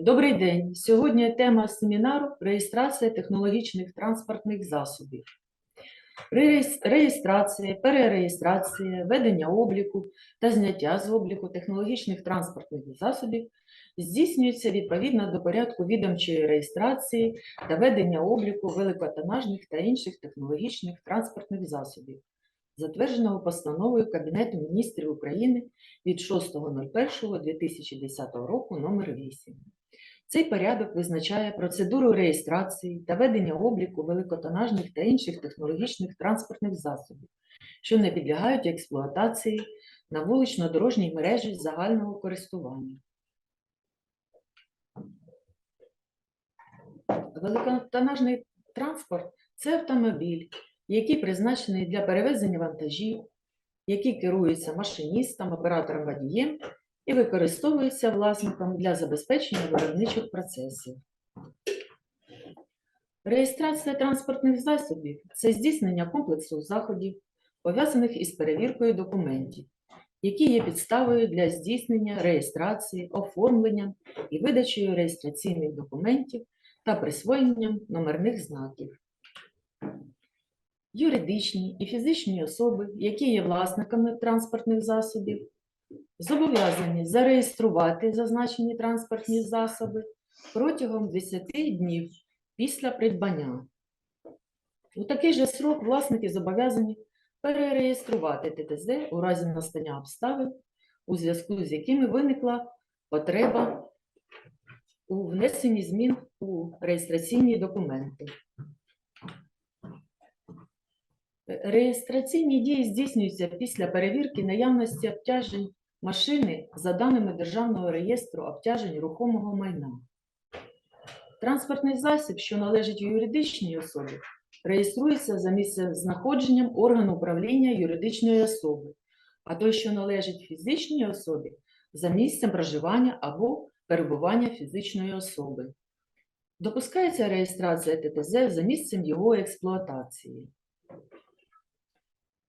Добрий день. Сьогодні тема семінару реєстрація технологічних транспортних засобів. При реєс- реєстрації, перереєстрації, ведення обліку та зняття з обліку технологічних транспортних засобів здійснюється відповідно до порядку відомчої реєстрації та ведення обліку великотонажних та інших технологічних транспортних засобів, затвердженого постановою Кабінету міністрів України від 6.01.2010 року номер 8. Цей порядок визначає процедуру реєстрації та ведення обліку великотонажних та інших технологічних транспортних засобів, що не підлягають експлуатації на вулично-дорожній мережі загального користування. Великотонажний транспорт це автомобіль, який призначений для перевезення вантажів, який керується машиністом, оператором водієм і використовується власником для забезпечення виробничих процесів. Реєстрація транспортних засобів це здійснення комплексу заходів, пов'язаних із перевіркою документів, які є підставою для здійснення реєстрації, оформлення і видачею реєстраційних документів та присвоєнням номерних знаків. Юридичні і фізичні особи, які є власниками транспортних засобів, зобов'язані зареєструвати зазначені транспортні засоби протягом 10 днів після придбання. У такий же срок власники зобов'язані перереєструвати ТТЗ у разі настання обставин, у зв'язку з якими виникла потреба у внесенні змін у реєстраційні документи. Реєстраційні дії здійснюються після перевірки наявності обтяжень машини за даними Державного реєстру обтяжень рухомого майна. Транспортний засіб, що належить юридичній особі, реєструється за місцем знаходженням органу управління юридичної особи, а той, що належить фізичній особі, за місцем проживання або перебування фізичної особи. Допускається реєстрація ТТЗ за місцем його експлуатації.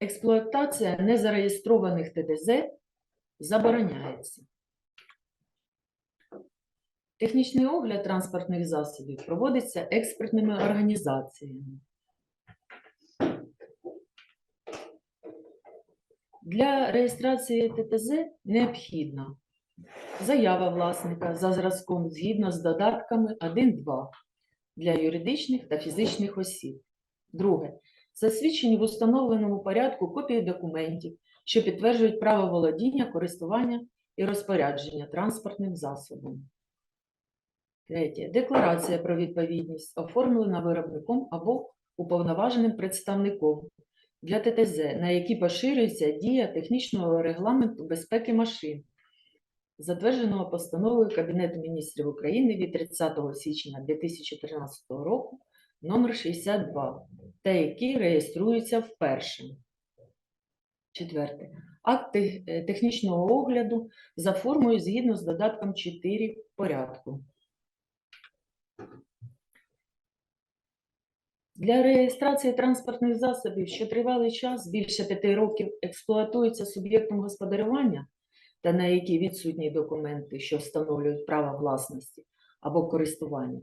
Експлуатація незареєстрованих ТТЗ забороняється. Технічний огляд транспортних засобів проводиться експертними організаціями. Для реєстрації ТТЗ необхідна заява власника за зразком згідно з додатками 1-2 для юридичних та фізичних осіб. Друге. Засвідчені в установленому порядку копії документів, що підтверджують право володіння, користування і розпорядження транспортним засобом. Третє. Декларація про відповідність оформлена виробником або уповноваженим представником для ТТЗ, на які поширюється дія технічного регламенту безпеки машин, затвердженого постановою Кабінету міністрів України від 30 січня 2013 року номер 62 та які реєструються вперше. Четверте. Акт е, технічного огляду за формою згідно з додатком 4 порядку. Для реєстрації транспортних засобів, що тривалий час більше п'яти років експлуатуються суб'єктом господарювання та на які відсутні документи, що встановлюють право власності або користування,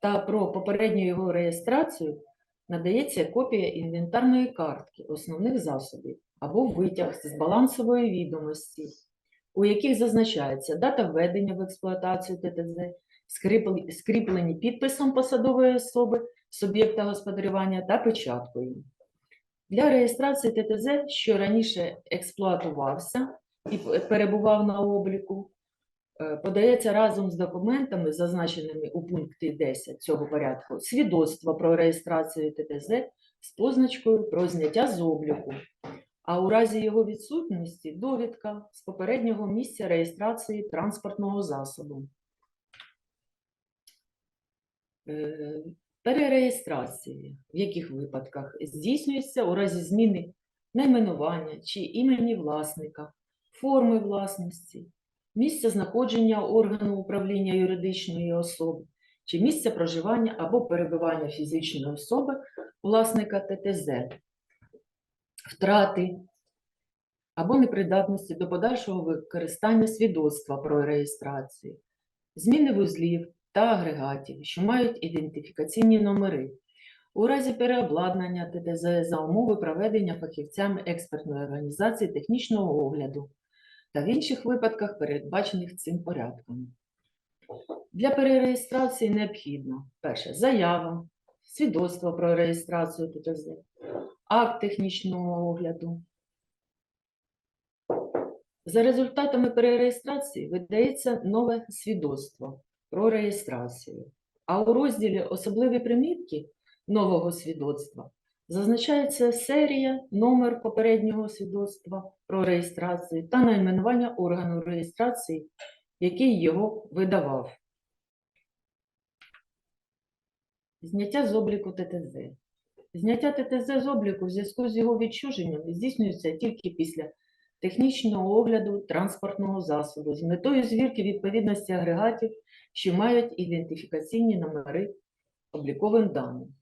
та про попередню його реєстрацію надається копія інвентарної картки основних засобів або витяг з балансової відомості, у яких зазначається дата введення в експлуатацію ТТЗ, скріплені- підписом посадової особи суб'єкта господарювання та печаткою. Для реєстрації ТТЗ, що раніше експлуатувався і перебував на обліку, е, подається разом з документами, зазначеними у пункті 10 цього порядку, свідоцтво про реєстрацію ТТЗ з позначкою про зняття з обліку, а у разі його відсутності довідка з попереднього місця реєстрації транспортного засобу. Е, Перереєстрації. В яких випадках? Здійснюється у разі зміни найменування чи імені власника, форми власності, місця знаходження органу управління юридичної особи чи місця проживання або перебування фізичної особи власника ТТЗ, втрати або непридатності до подальшого використання свідоцтва про реєстрацію, зміни вузлів та агрегатів, що мають ідентифікаційні номери, у разі переобладнання ТТЗ за умови проведення фахівцями експертної організації технічного огляду та в інших випадках, передбачених цим порядком. Для перереєстрації необхідно перше заява, свідоцтво про реєстрацію ТТЗ, акт технічного огляду. За результатами перереєстрації видається нове свідоцтво про реєстрацію. А у розділі Особливі примітки нового свідоцтва зазначається серія, номер попереднього свідоцтва про реєстрацію та найменування органу реєстрації, який його видавав. Зняття з обліку ТТЗ. Зняття ТТЗ з обліку в зв'язку з його відчуженням здійснюється тільки після технічного огляду транспортного засобу з метою звірки відповідності агрегатів, що мають ідентифікаційні номери обліковим даним.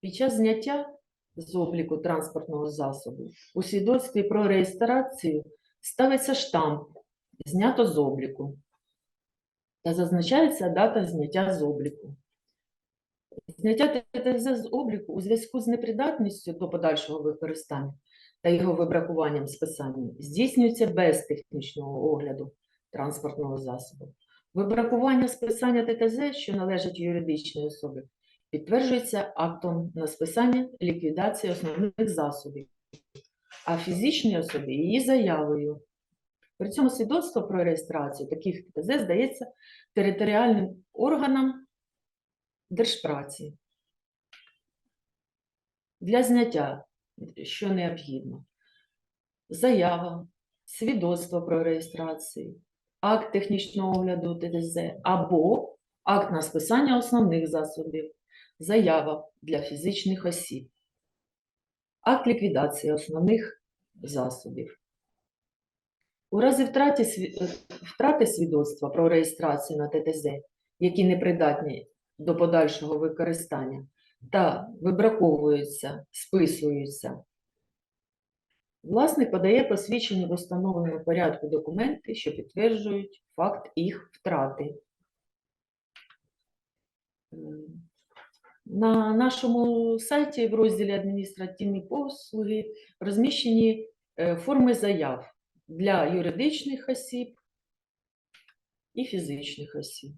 Під час зняття з обліку транспортного засобу у свідоцтві про реєстрацію ставиться штамп «Знято з обліку» та зазначається дата зняття з обліку. Зняття ТТЗ з обліку у зв'язку з непридатністю до подальшого використання та його вибракуванням списання здійснюється без технічного огляду транспортного засобу. Вибракування списання ТТЗ, що належить юридичній особі, підтверджується актом на списання ліквідації основних засобів, а фізичній особі її заявою. При цьому свідоцтво про реєстрацію таких ТТЗ здається територіальним органам держпраці. Для зняття, що необхідно, заява, свідоцтво про реєстрацію, акт технічного огляду ТТЗ або акт на списання основних засобів, заява для фізичних осіб, акт ліквідації основних засобів. У разі втрати, втрати свідоцтва про реєстрацію на ТТЗ, які непридатні до подальшого використання та вибраковуються, списуються, власник подає посвідчені в установленому порядку документи, що підтверджують факт їх втрати. На нашому сайті в розділі адміністративні послуги розміщені е, форми заяв для юридичних осіб і фізичних осіб.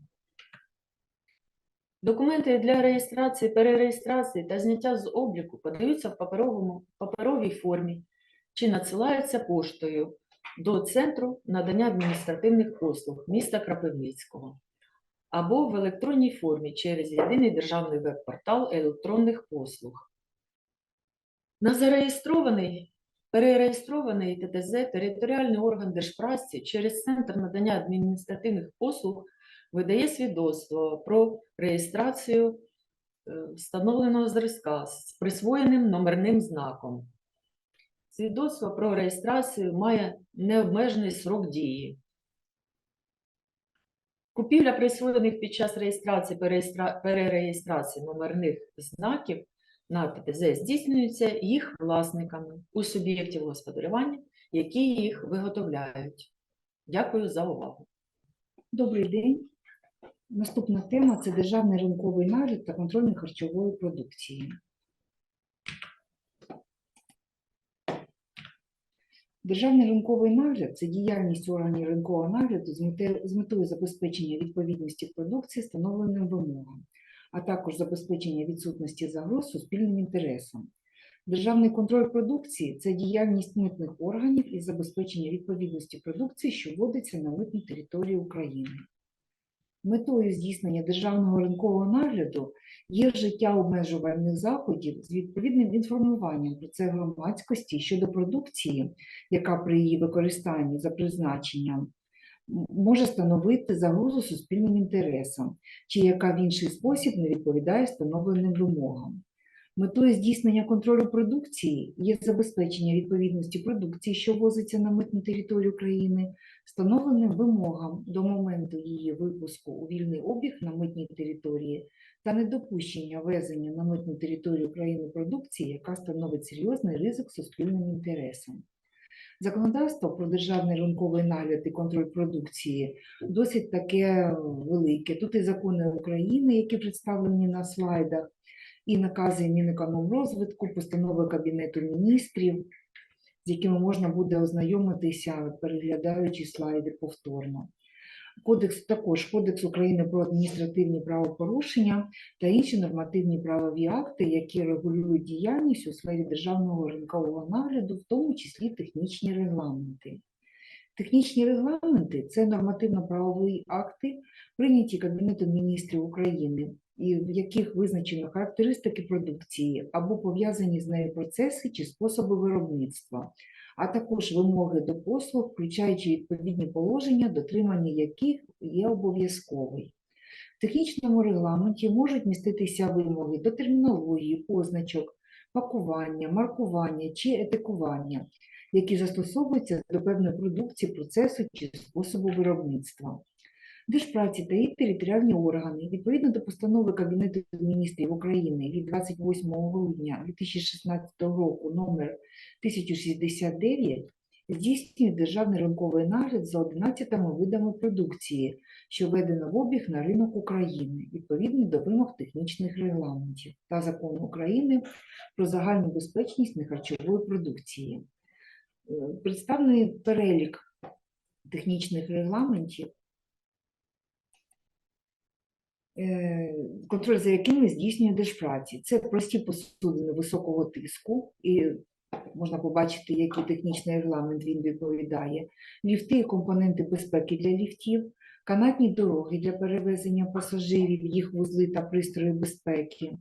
Документи для реєстрації, перереєстрації та зняття з обліку подаються в паперовому, паперовій формі чи надсилаються поштою до Центру надання адміністративних послуг міста Крапивницького або в електронній формі через єдиний державний веб-портал електронних послуг. На зареєстрований, перереєстрований ТТЗ територіальний орган держпраці через Центр надання адміністративних послуг видає свідоцтво про реєстрацію е, встановленого зразка з присвоєним номерним знаком. Свідоцтво про реєстрацію має необмежений срок дії. Купівля присвоєних під час реєстрації перереєстрації номерних знаків на ТТЗ здійснюється їх власниками у суб'єктів господарювання, які їх виготовляють. Дякую за увагу. Добрий день. Наступна тема це державний ринковий нагляд та контроль харчової продукції. Державний ринковий нагляд це діяльність органів ринкового нагляду з метою, забезпечення відповідності продукції встановленим вимогам, а також забезпечення відсутності загроз суспільним інтересам. Державний контроль продукції це діяльність митних органів із забезпечення відповідності продукції, що вводиться на митну територію України. Метою здійснення державного ринкового нагляду є вжиття обмежувальних заходів з відповідним інформуванням про це громадськості щодо продукції, яка при її використанні за призначенням може становити загрозу суспільним інтересам, чи яка в інший спосіб не відповідає встановленим вимогам. Метою здійснення контролю продукції є забезпечення відповідності продукції, що ввозиться на митну територію країни, встановленим вимогам до моменту її випуску у вільний обіг на митній території та недопущення ввезення на митну територію країни продукції, яка становить серйозний ризик суспільним інтересам. Законодавство про державний ринковий нагляд і контроль продукції досить таке велике. Тут і закони України, які представлені на слайдах, і накази Мінекономрозвитку, постанови Кабінету міністрів, з якими можна буде ознайомитися, переглядаючи слайди повторно. Кодекс також Кодекс України про адміністративні правопорушення та інші нормативні правові акти, які регулюють діяльність у сфері державного ринкового нагляду, в тому числі технічні регламенти. Технічні регламенти це нормативно-правові акти, прийняті Кабінетом міністрів України, в яких визначено характеристики продукції або пов'язані з нею процеси чи способи виробництва, а також вимоги до послуг, включаючи відповідні положення, дотримання яких є обов'язковий. В технічному регламенті можуть міститися вимоги до термінології, позначок, пакування, маркування чи етикування, які застосовуються до певної продукції, процесу чи способу виробництва. Держпраці та їх територіальні органи відповідно до постанови Кабінету міністрів України від 28 грудня 2016 року номер 1069 здійснює державний ринковий нагляд за 11 видами продукції, що введено в обіг на ринок України відповідно до вимог технічних регламентів та закону України про загальну безпечність нехарчової продукції. Е, Представлений перелік технічних регламентів контроль за якими здійснює держпраці. Це прості посудини високого тиску, і можна побачити, який технічний регламент він відповідає. Ліфти і компоненти безпеки для ліфтів, канатні дороги для перевезення пасажирів, їх вузли та пристрої безпеки,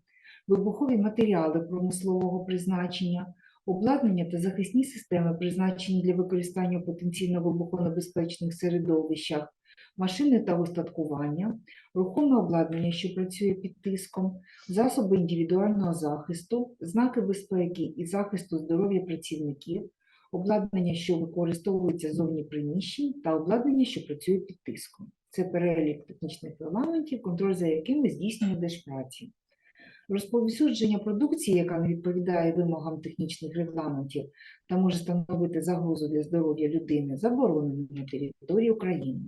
вибухові матеріали промислового призначення, обладнання та захисні системи, призначені для використання потенційно вибухонебезпечних середовищах, машини та устаткування, рухоме обладнання, що працює під тиском, засоби індивідуального захисту, знаки безпеки і захисту здоров'я працівників, обладнання, що використовується зовні приміщень, та обладнання, що працює під тиском. Це перелік технічних регламентів, контроль за якими здійснює Держпраці. Розповсюдження продукції, яка не відповідає вимогам технічних регламентів та може становити загрозу для здоров'я людини, заборонено на території України.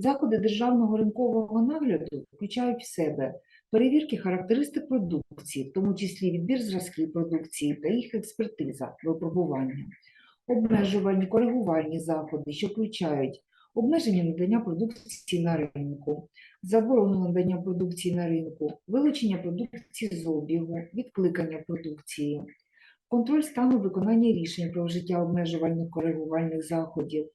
Заходи державного ринкового нагляду включають в себе перевірки характеристик продукції, в тому числі відбір зразків продукції та їх експертиза, випробування, обмежувальні коригувальні заходи, що включають обмеження надання продукції на ринку, заборону надання продукції на ринку, вилучення продукції з обігу, відкликання продукції, контроль стану виконання рішень про вжиття обмежувальних коригувальних заходів,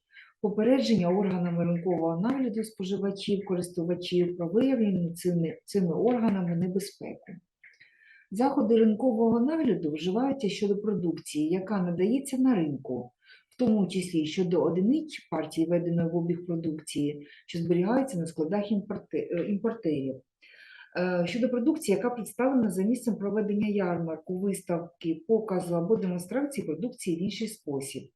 попередження органами ринкового нагляду споживачів, користувачів про виявлені цими, цими органами небезпеку. Заходи ринкового нагляду вживаються щодо продукції, яка надається на ринку, в тому числі щодо одиниць партій введеної в обіг продукції, що зберігаються на складах е, імпортерів. Е, Щодо продукції, яка представлена за місцем проведення ярмарку, виставки, показу або демонстрації продукції в інший спосіб.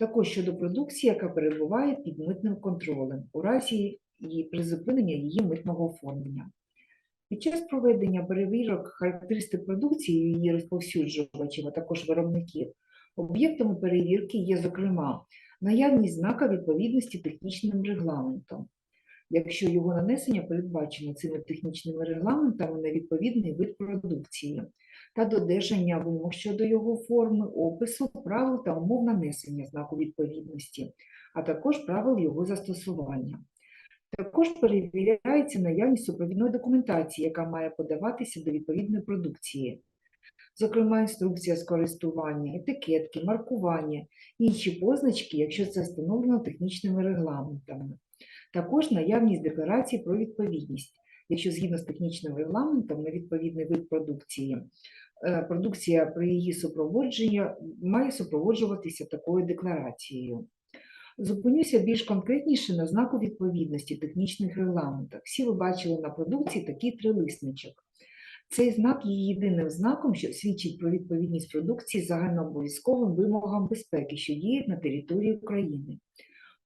Також щодо продукції, яка перебуває під митним контролем у разі її призупинення її митного оформлення. Під час проведення перевірок характеристик продукції її розповсюджувачів, а також виробників, об'єктами перевірки є, зокрема, наявність знака відповідності технічним регламентом, якщо його нанесення передбачено цими технічними регламентами на відповідний вид продукції, та додержання вимог щодо його форми, опису, правил та умов нанесення знаку відповідності, а також правил його застосування. Також перевіряється наявність супровідної документації, яка має подаватися до відповідної продукції. Зокрема, інструкція з користування, етикетки, маркування, інші позначки, якщо це встановлено технічними регламентами. Також наявність декларацій про відповідність, якщо згідно з технічним регламентом на відповідний вид продукції, е, продукція при її супроводженні має супроводжуватися такою декларацією. Зупинюся більш конкретніше на знаку відповідності технічних регламентах. Всі ви бачили на продукції такий трилисничок. Цей знак є єдиним знаком, що свідчить про відповідність продукції загальнообов'язковим вимогам безпеки, що діють на території України.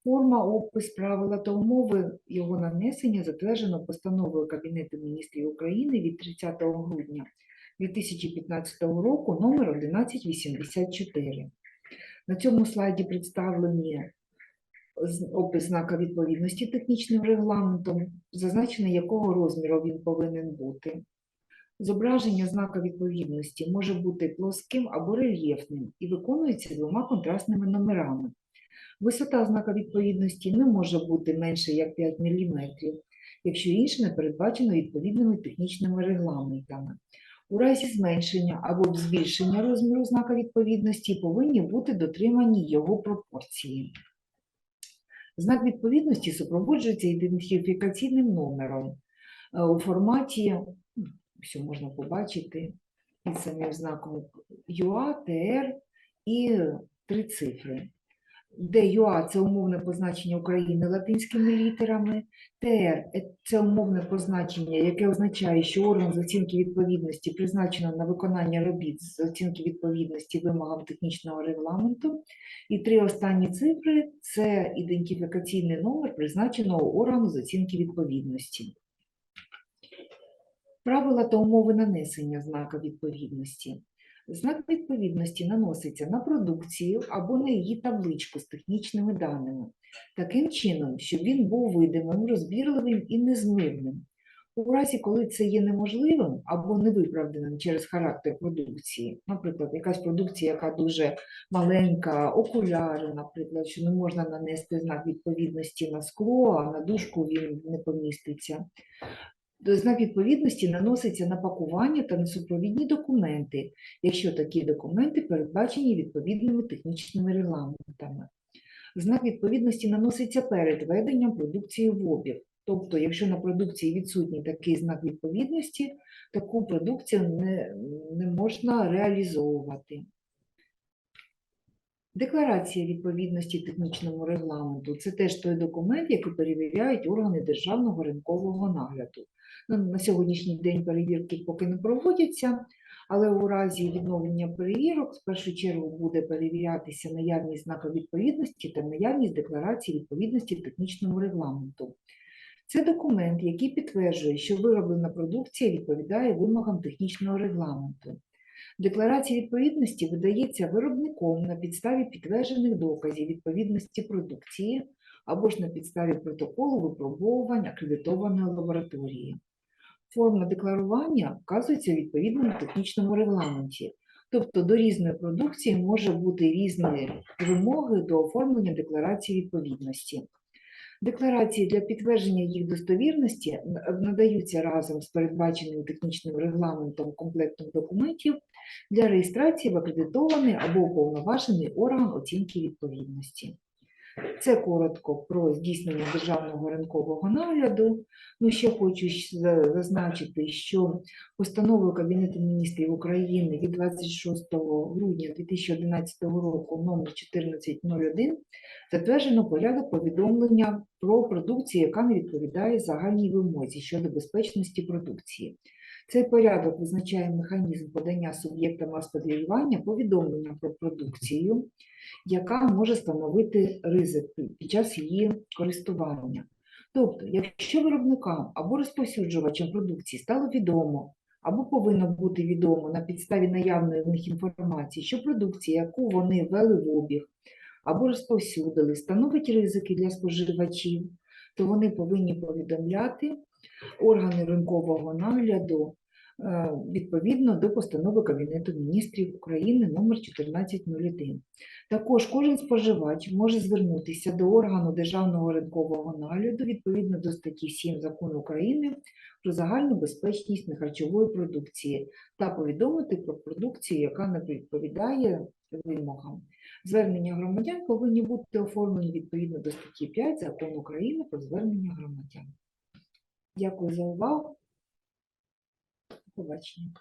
Форма, опис, правила та умови його нанесення затверджено постановою Кабінету міністрів України від 30 грудня 2015 року номер 1184. На цьому слайді представлені опис знака відповідності технічним регламентом, зазначено якого розміру він повинен бути. Зображення знака відповідності може бути плоским або рельєфним і виконується двома контрастними номерами. Висота знака відповідності не може бути менше як 5 мм, якщо інше не передбачено відповідними технічними регламентами. У разі зменшення або збільшення розміру знака відповідності повинні бути дотримані його пропорції. Знак відповідності супроводжується ідентифікаційним номером е, у форматі, що можна побачити під самим знаком ЮА, ТР і три цифри. Де ЮА це умовне позначення України латинськими літерами, ТР це умовне позначення, яке означає, що орган з оцінки відповідності призначено на виконання робіт з оцінки відповідності вимогам технічного регламенту. І три останні цифри це ідентифікаційний номер призначеного органу з оцінки відповідності. Правила та умови нанесення знака відповідності. Знак відповідності наноситься на продукцію або на її табличку з технічними даними, таким чином, щоб він був видимим, розбірливим і незмивним. У разі, коли це є неможливим або невиправданим через характер продукції, наприклад, якась продукція, яка дуже маленька, окуляри, наприклад, що не можна нанести знак відповідності на скло, а на дужку він не поміститься. Знак відповідності наноситься на пакування та на супровідні документи, якщо такі документи передбачені відповідними технічними регламентами. Знак відповідності наноситься перед введенням продукції в обіг. Тобто, якщо на продукції відсутній такий знак відповідності, таку продукцію не, не можна реалізовувати. Декларація відповідності технічному регламенту це теж той документ, який перевіряють органи державного ринкового нагляду. Ну, На сьогоднішній день перевірки поки не проводяться, але у разі відновлення перевірок в першу чергу буде перевірятися наявність знака відповідності та наявність декларації відповідності технічному регламенту. Це документ, який підтверджує, що вироблена продукція відповідає вимогам технічного регламенту. Декларація відповідності видається виробником на підставі підтверджених доказів відповідності продукції або ж на підставі протоколу випробовувань акредитованої лабораторії. Форма декларування вказується у відповідному технічному регламенті, тобто до різної продукції може бути різні вимоги до оформлення декларації відповідності. Декларації для підтвердження їх достовірності надаються разом з передбаченим технічним регламентом комплектом документів для реєстрації в акредитований або уповноважений орган оцінки відповідності. Це коротко про здійснення державного ринкового нагляду. Ну, ще хочу зазначити, що постановою Кабінету міністрів України від 26 грудня 2011 року номер 1401 затверджено порядок повідомлення про продукцію, яка не відповідає загальній вимозі щодо безпечності продукції. Цей порядок визначає механізм подання суб'єктам господарювання повідомлення про продукцію, яка може становити ризик під час її користування. Тобто, якщо виробникам або розповсюджувачам продукції стало відомо або повинно бути відомо на підставі наявної в них інформації, що продукція, яку вони ввели в обіг або розповсюдили, становить ризики для споживачів, то вони повинні повідомляти органи ринкового нагляду е, відповідно до постанови Кабінету міністрів України номер 1401. Також кожен споживач може звернутися до органу державного ринкового нагляду відповідно до статті 7 закону України про загальну безпечність нехарчової продукції та повідомити про продукцію, яка не відповідає вимогам. Звернення громадян повинні бути оформлені відповідно до статті 5 закону України про звернення громадян. Дякую за увагу. До побачення.